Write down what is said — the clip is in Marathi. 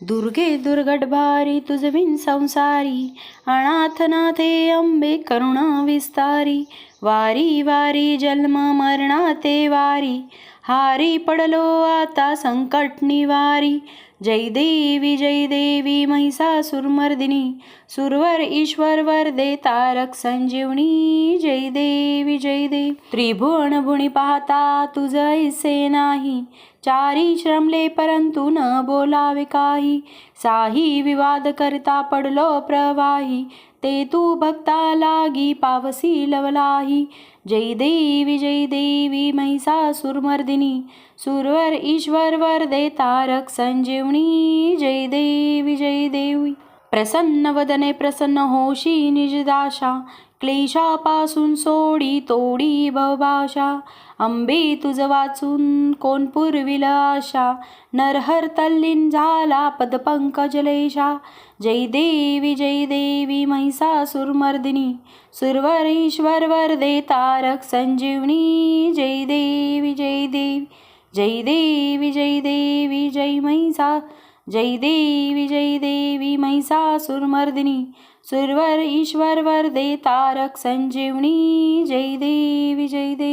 दुर्गे दुर्गट भारी तुझविन संसारी अनाथनाथे अंबे करुणा विस्तारी वारी वारी जन्म मरणा ते वारी हारी पडलो आता संकट निवारी जय देवी जय देवी महिषासुरमर्दिनी सुरवर ईश्वर वरदे तारक संजीवनी जय देवी जय देवी त्रिभुवन भुणी पाहता तुझ ऐसे नाही चारी श्रमले परंतु न बोलावे काही साही विवाद करता पडलो प्रवाही ते तू भक्ता लागी पावसी लवलाही. जय देवी जय देवी महिषासुरमर्दिनी सुरवर ईश्वर वरदे तारक संजीवनी. जय देवी जय देवी. प्रसन्न वदने प्रसन्न होशी निजदाशा. क्लेशापासून सोडी तोडी भवभाषा अंबे तुझ वाचून कोण पुरविल आशा? नरहर तल्लीन झाला पदपंकजलेशा जय देवी जय देवी महिषासुरमर्दिनी सुरवर वरदे तारक संजीवनी. जय देवी जय देवी जय देवी जय देवी जय महिषा जय देवी जय देवी महिषासुरमर्दिनी सुरवर ईश्वर वरदे तारक संजीवनी जय देवी जय देवी।